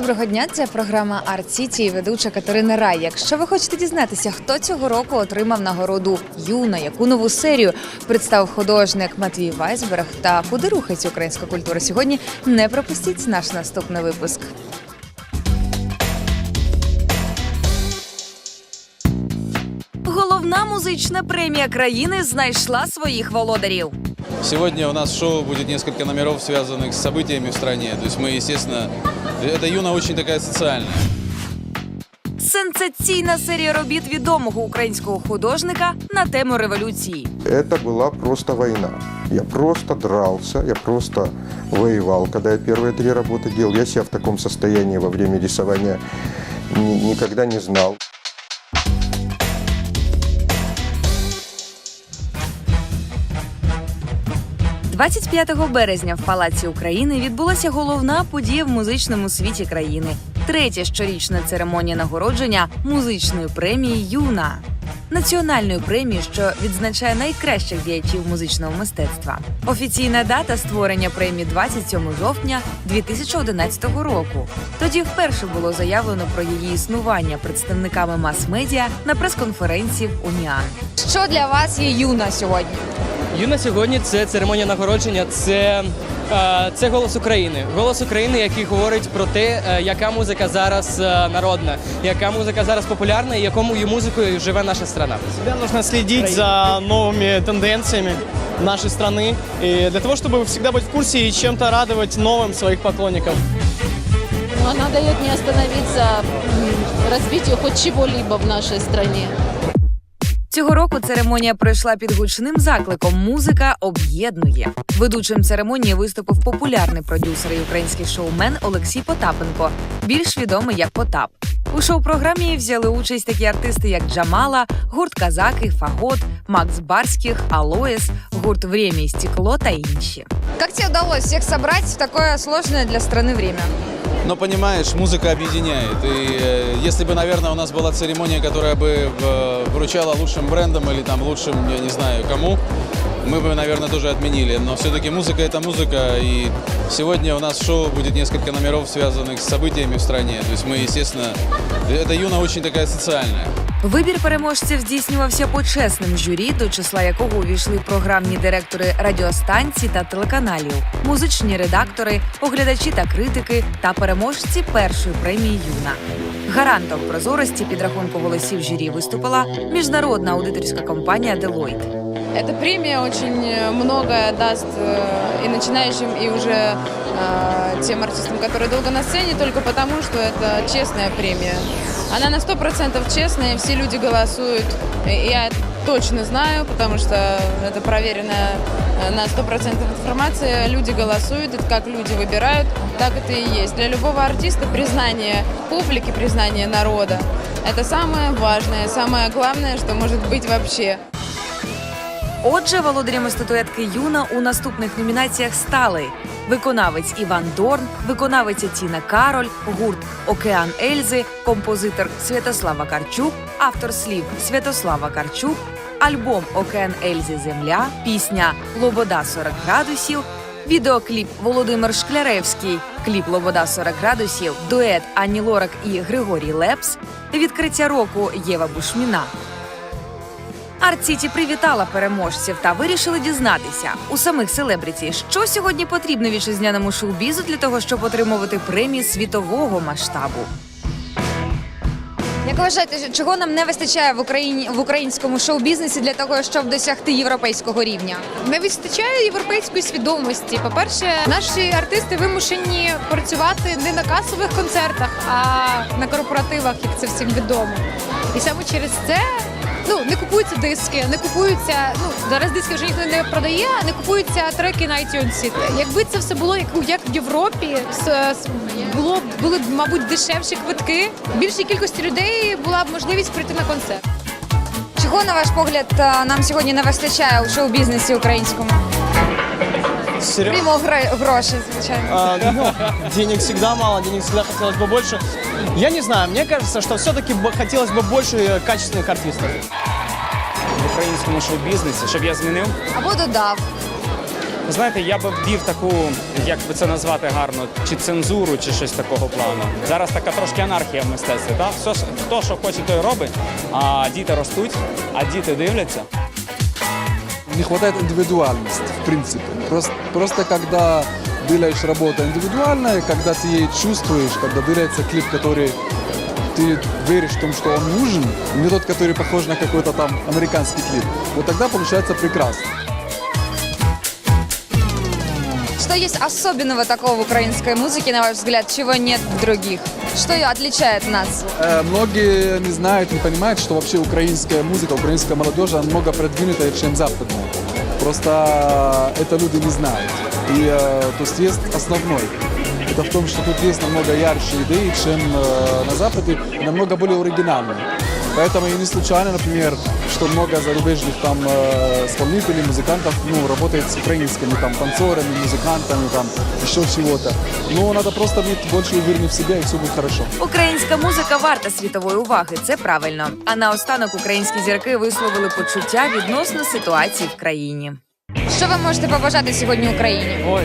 Доброго дня, це програма Арт Сіті і ведуча Катерина Рай. Якщо ви хочете дізнатися, хто цього року отримав нагороду Юна, яку нову серію представив художник Матвій Вайсберг та куди рухається українська культура сьогодні, не пропустіть наш наступний випуск. Головна музична премія країни знайшла своїх володарів. Сегодня у нас в шоу будет несколько номеров, связанных с событиями в стране. То есть мы, естественно, эта юна очень такая социальная. Сенсаційна серія робіт відомого українського художника на тему революції. Это была просто война. Я просто дрался, я просто воевал. Когда я первые три работы делал, я себя в таком состоянии во время рисования ни- никогда не знал. – 25 березня в Палаці України відбулася головна подія в музичному світі країни. Третя щорічна церемонія нагородження музичної премії Юна. Національної премії, що відзначає найкращих діячів музичного мистецтва. Офіційна дата створення премії 27 жовтня 2011 року. Тоді вперше було заявлено про її існування представниками мас-медіа на прес-конференції в Уніан. Що для вас є юна сьогодні? Юна сьогодні це церемонія нагородження. Це, е, це голос України. Голос України, який говорить про те, е, яка музика зараз е, народна, яка музика зараз популярна і якою музикою живе наша страна. Всегда нужно следить за новыми тенденциями нашей страны, и для того, чтобы всегда быть в курсе и чем-то радовать новым своих поклонников. Но она дает не остановиться м, развитию хоть чего-либо в нашей стране. Цього року церемонія пройшла під гучним закликом Музика об'єднує. Ведучим церемонії виступив популярний продюсер і український шоумен Олексій Потапенко, більш відомий як Потап. У шоу-програмі взяли участь такі артисти, як Джамала, гурт Казаки, Фагот, Макс Барських, Алоес, гурт «Время і стекло та інші. Як тебе вдалося всіх зібрати в таке сложне для країни время? Но понимаешь, музыка объединяет. И э, если бы, наверное, у нас была церемония, которая бы э, вручала лучшим брендам или там лучшим, я не знаю, кому, мы бы, наверное, тоже отменили. Но все-таки музыка это музыка. И сегодня у нас в шоу будет несколько номеров, связанных с событиями в стране. То есть мы, естественно, эта юна очень такая социальная. Вибір переможців здійснювався почесним журі, до числа якого увійшли програмні директори радіостанцій та телеканалів, музичні редактори, оглядачі та критики та переможці першої премії Юна. Гарантом прозорості підрахунку голосів журі виступила міжнародна аудиторська компанія Deloitte. Эта премия очень э, многое даст э, и начинающим, и уже э, тем артистам, которые долго на сцене, только потому, что это честная премия. Она на 100% честная, все люди голосуют. Я точно знаю, потому что это проверенная э, на 100% информация. Люди голосуют, это как люди выбирают, так это и есть. Для любого артиста признание публики, признание народа – это самое важное, самое главное, что может быть вообще. Отже, володарями статуетки Юна у наступних номінаціях стали виконавець Іван Дорн, виконавиця Тіна Кароль, гурт Океан Ельзи, композитор Святослава Карчук, автор слів Святослава Карчук, альбом Океан Ельзи Земля, пісня Лобода 40 градусів. Відеокліп Володимир Шкляревський, кліп Лобода 40 градусів, дует Ані Лорак і Григорій Лепс, відкриття року Єва Бушміна. Арт-Сіті привітала переможців та вирішили дізнатися у самих селебриті, що сьогодні потрібно вітчизняному шоу-бізу для того, щоб отримувати премії світового масштабу. Як вважаєте, чого нам не вистачає в Україні в українському шоу-бізнесі для того, щоб досягти європейського рівня? Не вистачає європейської свідомості. По-перше, наші артисти вимушені працювати не на касових концертах, а на корпоративах, як це всім відомо. І саме через це ну не купуються диски, не купуються. Ну зараз диски вже ніхто не продає, не купуються треки на iTunes. Якби це все було як, як в Європі, було б- були б, мабуть, дешевші квитки. Більшій кількості людей була б можливість прийти на концерт. Чого на ваш погляд е, нам сьогодні не вистачає у шоу-бізнесі українському? Серё- Крім гро- грошей, звичайно. А, ну, денег всегда мало, денег всегда хотелось бы больше. Я не знаю, мне кажется, что все-таки хотелось бы больше э, качественных артистов. в українському шоу-бізнесі, щоб я змінив. Або додав. Ви знаєте, я би ввів таку, як би це назвати гарно, чи цензуру, чи щось такого плану. Зараз така трошки анархія в мистецтві. Так? Все, ж- хто що хоче, той робить, а діти ростуть, а діти дивляться. не хватает индивидуальности, В принципе. Просто, просто когда делаешь работу индивидуальная, когда ты ей чувствуешь, когда делается клип, который ты веришь в том, что он нужен, не тот, который похож на какой-то там американский клип, вот тогда получается прекрасно. Что есть особенного такого в украинской музыке, на ваш взгляд, чего нет в других? Что ее отличает нас? Э, Многие не знают, не понимают, что вообще украинская музыка, украинская молодежь, она много продвинутая, чем западная. Просто это люди не знают. И э, то есть есть основной. Это в том, что тут есть намного ярче идеи, чем э, на Западе, намного более оригинальные. Поэтому и не случайно, например, что много зарубежных там э, исполнителей, музыкантов, ну, работает с украинскими там танцорами, музыкантами, там еще чего-то. Но надо просто быть больше увереннее в себе, и все будет хорошо. Українська музика варта світової уваги. Це правильно. А наостанок українські зірки висловили почуття відносно ситуації в країні. Что вы можете побажати сьогодні Україні? Ой,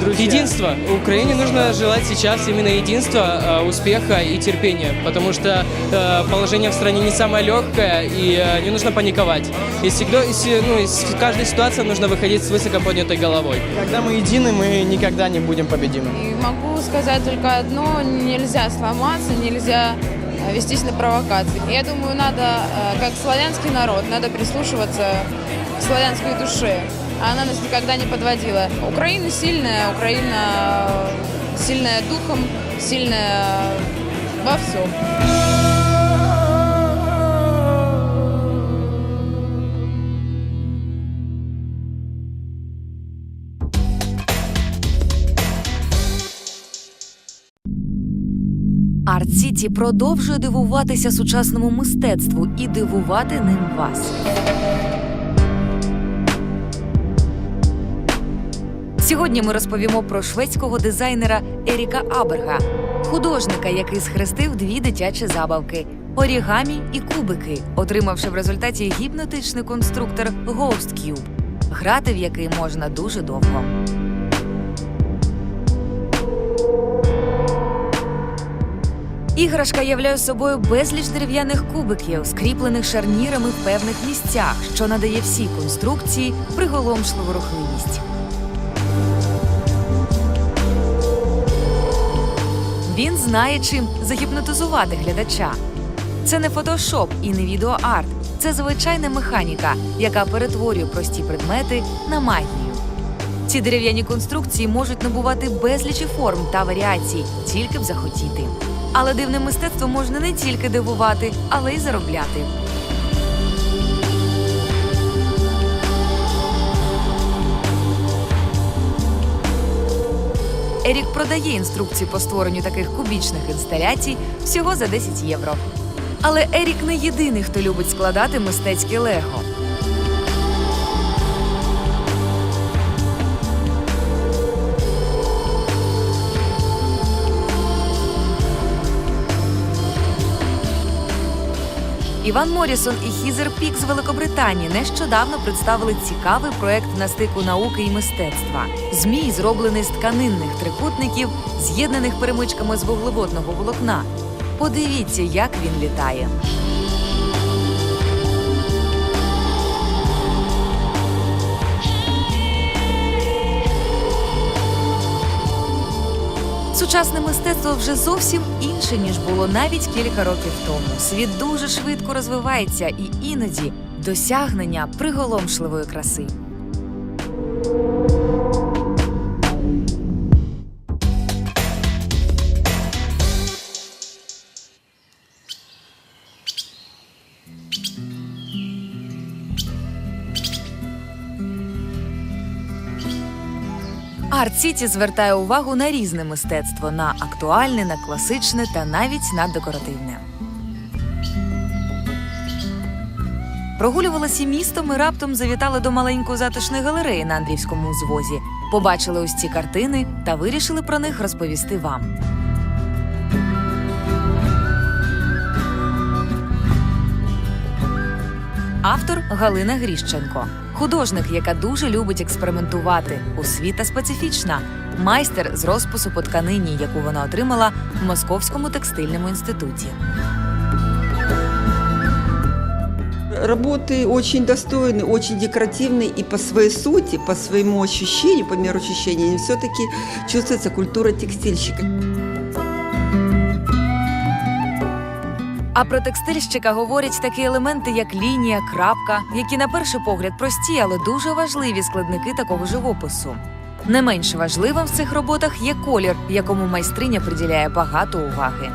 друзья. Единство. Украине нужно желать сейчас именно единства, э, успеха и терпения, потому что э, положение в стране не самое легкое, и э, не нужно паниковать. Из, всегда, из, ну, из каждой ситуации нужно выходить с высоко поднятой головой. Когда мы едины, мы никогда не будем победимы. И могу сказать только одно, нельзя сломаться, нельзя вестись на провокации. Я думаю, надо, как славянский народ, надо прислушиваться к славянской душе. Она нас никогда не подводила. Украина сильная, Украина э, сильная духом, сильная во всем. Арт Сіті продовжує дивуватися сучасному мистецтву і дивувати ним вас. Сьогодні ми розповімо про шведського дизайнера Еріка Аберга, художника, який схрестив дві дитячі забавки орігамі і кубики, отримавши в результаті гіпнотичний конструктор Ghost Cube, грати в який можна дуже довго. Іграшка являє собою безліч дерев'яних кубиків, скріплених шарнірами в певних місцях, що надає всій конструкції приголомшливу рухливість. Він знає, чим загіпнотизувати глядача. Це не фотошоп і не відеоарт. Це звичайна механіка, яка перетворює прості предмети на магію. Ці дерев'яні конструкції можуть набувати безлічі форм та варіацій, тільки б захотіти. Але дивне мистецтво можна не тільки дивувати, але й заробляти. Ерік продає інструкції по створенню таких кубічних інсталяцій всього за 10 євро. Але Ерік не єдиний, хто любить складати мистецьке лего. Іван Морісон і Хізер Пік з Великобританії нещодавно представили цікавий проект на стику науки і мистецтва. Змій зроблений з тканинних трикутників, з'єднаних перемичками з вуглеводного волокна. Подивіться, як він літає. Сучасне мистецтво вже зовсім інше ніж було навіть кілька років тому. Світ дуже швидко розвивається, і іноді досягнення приголомшливої краси. Сіті звертає увагу на різне мистецтво: на актуальне, на класичне та навіть на декоративне. Прогулювалися містом і раптом завітали до маленької затишної галереї на Андрівському узвозі. Побачили ось ці картини та вирішили про них розповісти вам. Автор Галина Гріщенко, художник, яка дуже любить експериментувати, освіта специфічна, майстер з розпису по тканині, яку вона отримала в Московському текстильному інституті. Работы очень достойны, очень декоративны и по своей сути, по своему ощущению, по меру ощущения, все-таки чувствуется культура текстильщика. А про текстильщика говорять такі елементи, як лінія, крапка, які на перший погляд прості, але дуже важливі складники такого живопису. Не менш важливим в цих роботах є колір, якому майстриня приділяє багато уваги.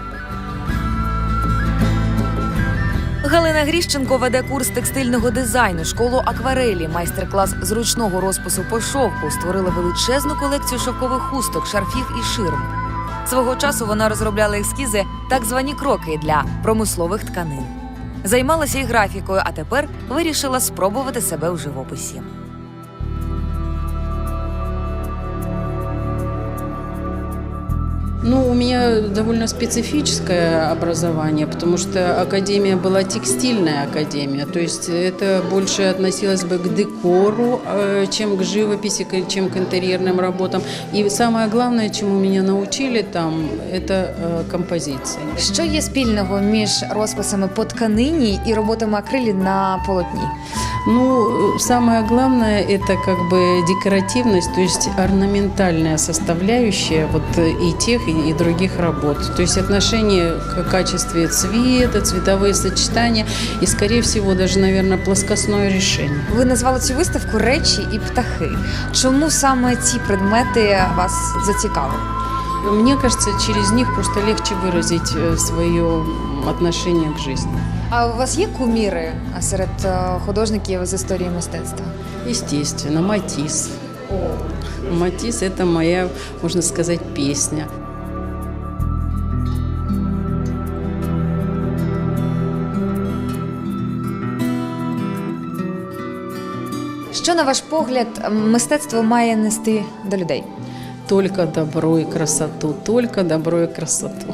Галина Гріщенко веде курс текстильного дизайну, школу акварелі, майстер-клас з ручного розпису по шовку. Створила величезну колекцію шовкових хусток, шарфів і ширм. Свого часу вона розробляла ескізи, так звані кроки для промислових тканин. Займалася і графікою, а тепер вирішила спробувати себе у живописі. Ну, у меня довольно специфическое образование, потому что академия была текстильная академия, то есть это больше относилось бы к декору, э, чем к живописи, к- чем к интерьерным работам. И самое главное, чему меня научили там, это э, композиция. Що є спільного між розписами по тканині і роботами акрилі на полотні? Ну, э, самое главное это как бы декоративность, то есть орнаментальная составляющая вот э, и тех, и, и других работ. То есть отношение к качестве цвета, цветовые сочетания и, скорее всего, даже, наверное, плоскостное решение. Ви назвали цю виставку речі і птахи. Чому саме ці предмети вас зацікавили? Мне кажется, через них просто легче выразить э, свое отношение к жизни. А у вас є куміри серед е, художників з історії мистецтва? Естественно, Матис. Матис – это моя, можно сказать, песня. На ваш погляд мистецтво має нести до людей? Тільки добро і красоту, тільки добро і красоту.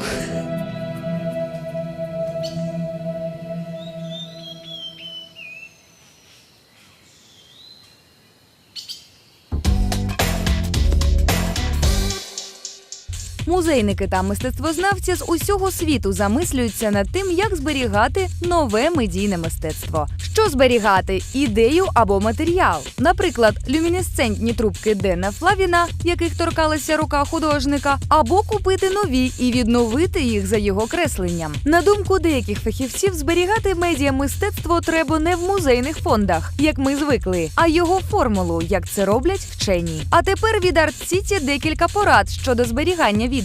Музейники та мистецтвознавці з усього світу замислюються над тим, як зберігати нове медійне мистецтво. Що зберігати ідею або матеріал? Наприклад, люмінесцентні трубки Дена Флавіна, яких торкалася рука художника, або купити нові і відновити їх за його кресленням. На думку деяких фахівців, зберігати медіа мистецтво треба не в музейних фондах, як ми звикли, а його формулу, як це роблять вчені. А тепер від Арт Сіті декілька порад щодо зберігання відео.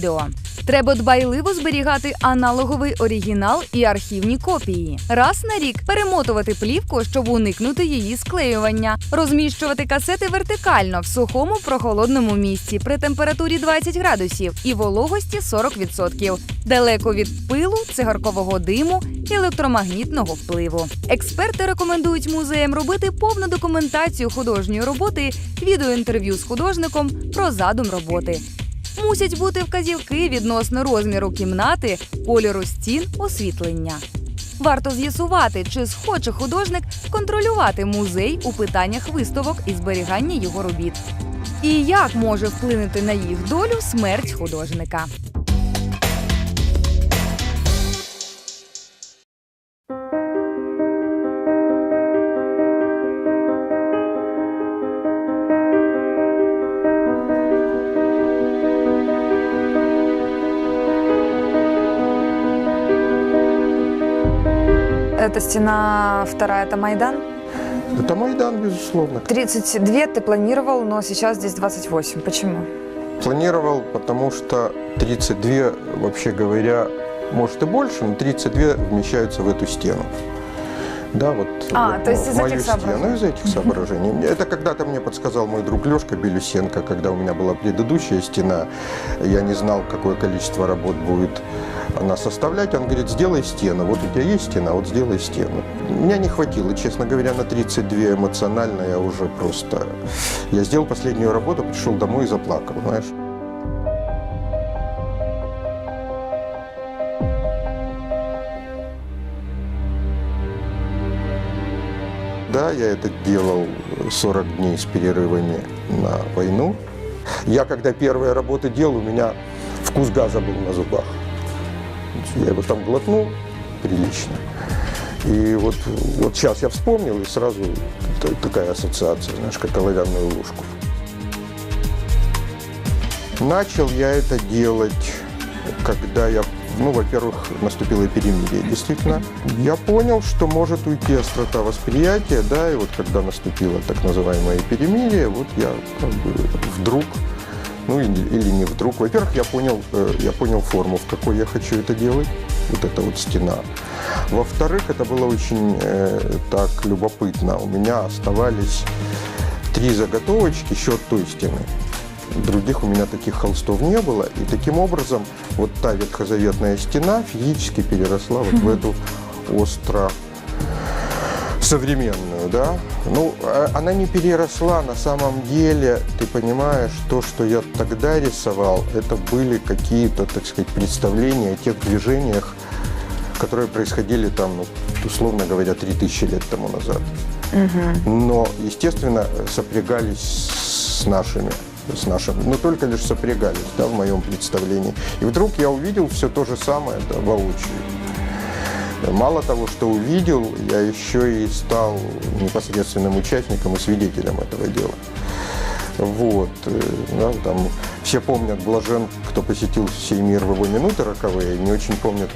Треба дбайливо зберігати аналоговий оригінал і архівні копії. Раз на рік перемотувати плівку, щоб уникнути її склеювання, розміщувати касети вертикально в сухому прохолодному місці при температурі 20 градусів і вологості 40%, далеко від пилу, цигаркового диму і електромагнітного впливу. Експерти рекомендують музеям робити повну документацію художньої роботи, відеоінтерв'ю з художником про задум роботи. Мусять бути вказівки відносно розміру кімнати, кольору стін, освітлення. Варто з'ясувати, чи схоче художник контролювати музей у питаннях виставок і зберігання його робіт. І як може вплинути на їх долю смерть художника. Эта стена вторая, это Майдан? Это Майдан, безусловно. 32 ты планировал, но сейчас здесь 28. Почему? Планировал, потому что 32, вообще говоря, может и больше, но 32 вмещаются в эту стену. Да, вот А, вот то есть из мою этих стену, соображений. из этих соображений. Это когда-то мне подсказал мой друг Лешка Белюсенко, когда у меня была предыдущая стена, я не знал, какое количество работ будет она составлять. Он говорит, сделай стену. Вот у тебя есть стена, вот сделай стену. Меня не хватило, честно говоря, на 32 эмоционально я уже просто... Я сделал последнюю работу, пришел домой и заплакал, знаешь. Да, я это делал 40 дней с перерывами на войну. Я когда первые работы делал, у меня вкус газа был на зубах. Я его там глотнул прилично. И вот, вот сейчас я вспомнил, и сразу такая ассоциация, знаешь, как оловянную ложку. Начал я это делать, когда я, ну, во-первых, наступило перемирие, действительно. Я понял, что может уйти острота восприятия, да, и вот когда наступило так называемое перемирие, вот я как бы вдруг, ну или, или не вдруг, во-первых, я понял, э, я понял форму, в какой я хочу это делать, вот эта вот стена. Во-вторых, это было очень э, так любопытно. У меня оставались три заготовочки еще от той стены. Других у меня таких холстов не было. И таким образом вот та ветхозаветная стена физически переросла вот в эту остро современную, да. Ну, а- она не переросла на самом деле, ты понимаешь, то, что я тогда рисовал, это были какие-то, так сказать, представления о тех движениях, которые происходили там, ну, условно говоря, 3000 лет тому назад. Но, естественно, сопрягались с нашими с нашим, но только лишь сопрягались, да, в моем представлении. И вдруг я увидел все то же самое, да, воочию. Мало того, что увидел, я еще и стал непосредственным участником и свидетелем этого дела. Вот. э, да, там все помнят блажен, кто посетил сей мир в его минуты роковые, не очень помнят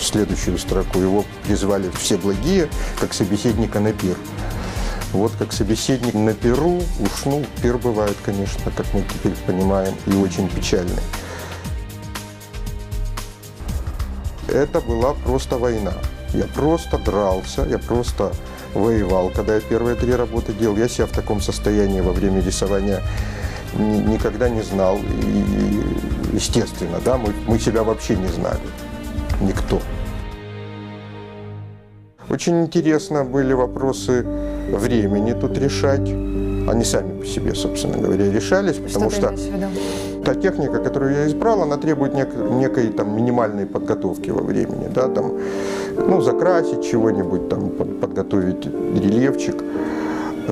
следующую строку. Его призвали все благие, как собеседника на пир. Вот как собеседник на Перу уж, ну, пир бывает, конечно, как мы теперь понимаем, и очень печальный. Это была просто война. Я просто дрался, я просто воевал, когда я первые три работы делал. Я себя в таком состоянии во время рисования ни- никогда не знал. И, естественно, да, мы, мы себя вообще не знали. Никто. Очень интересно были вопросы времени тут решать. Они сами по себе, собственно говоря, решались, потому что та техника, которую я избрал, она требует нек- некой там минимальной подготовки во времени, да, там, ну, закрасить чего-нибудь, там, под- подготовить рельефчик,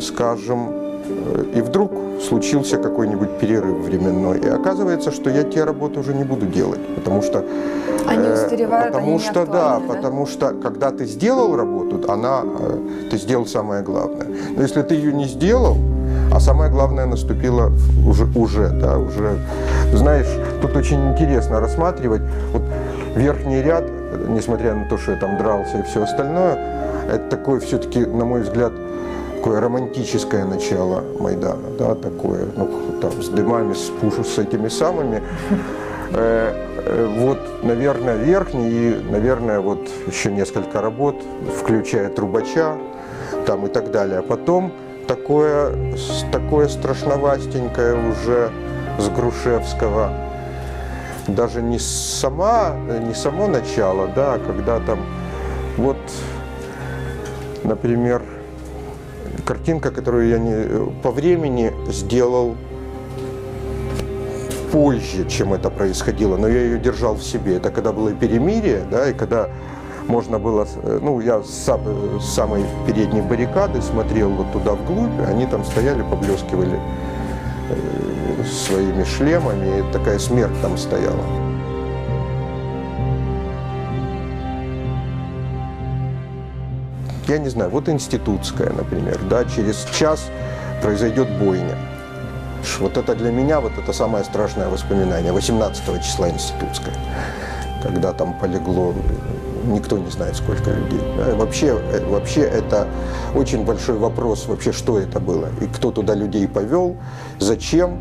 скажем, Э, и вдруг случился какой-нибудь перерыв временной, и оказывается, что я те работы уже не буду делать, потому что Они Э, устаревают, Потому они что да, да? потому что когда ты сделал работу, она, э, ты сделал самое главное. Но если ты ее не сделал, а самое главное наступило уже, уже, да, уже. Знаешь, тут очень интересно рассматривать. Вот верхний ряд, несмотря на то, что я там дрался и все остальное, это такое все-таки, на мой взгляд, такое романтическое начало Майдана, да, такое, ну, там, с дымами, с пушу, с этими самыми. Э, э, Вот, наверное, верхний и, наверное, вот еще несколько работ, включая трубача там и так далее. А потом такое, такое страшновастенькое уже с Грушевского, даже не сама, не само начало, да, а когда там вот, например, картинка, которую я не, по времени сделал позже, чем это происходило, но я ее держал в себе. Это когда было перемирие, да, и когда можно было, э, ну, я с сам- с самой передней баррикады смотрел вот туда вглубь, они там стояли, поблескивали э, своими шлемами, и такая смерть там стояла. Я не знаю, вот институтская, например, да, через час произойдет бойня. Вот это для меня вот это самое страшное воспоминание. 18 числа институтская, когда там полегло, э, никто не знает, сколько людей. И Вообще, э, вообще это очень большой вопрос, вообще, что это было. И кто туда людей повел, зачем,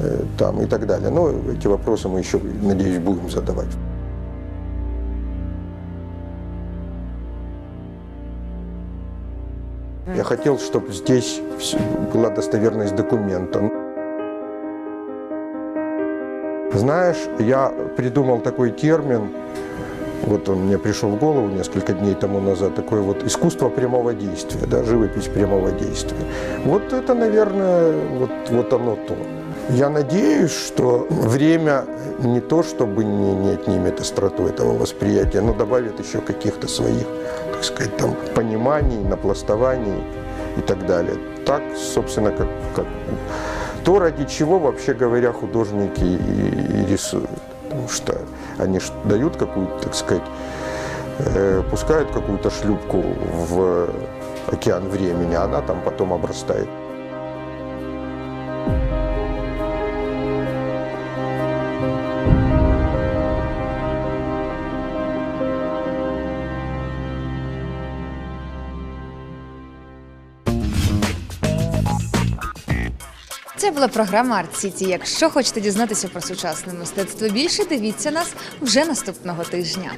э, там и так далее. Но эти вопросы мы еще, надеюсь, будем задавать. Я хотел, чтобы здесь была достоверность документа. Знаешь, я придумал такой термин, вот он мне пришел в голову несколько дней тому назад, такое вот искусство прямого действия, да, живопись прямого действия. Вот это, наверное, вот, вот оно то. Я надеюсь, что время не то, чтобы не, не отнимет остроту этого восприятия, но добавит еще каких-то своих, так сказать, там, пониманий, напластований и так далее. Так, собственно, как, как то, ради чего, вообще говоря, художники и, и рисуют. Потому что они ж дают какую-то, так сказать, э, пускают какую-то шлюпку в океан времени, а она там потом обрастает була програма Арт Сіті. Якщо хочете дізнатися про сучасне мистецтво більше, дивіться нас вже наступного тижня.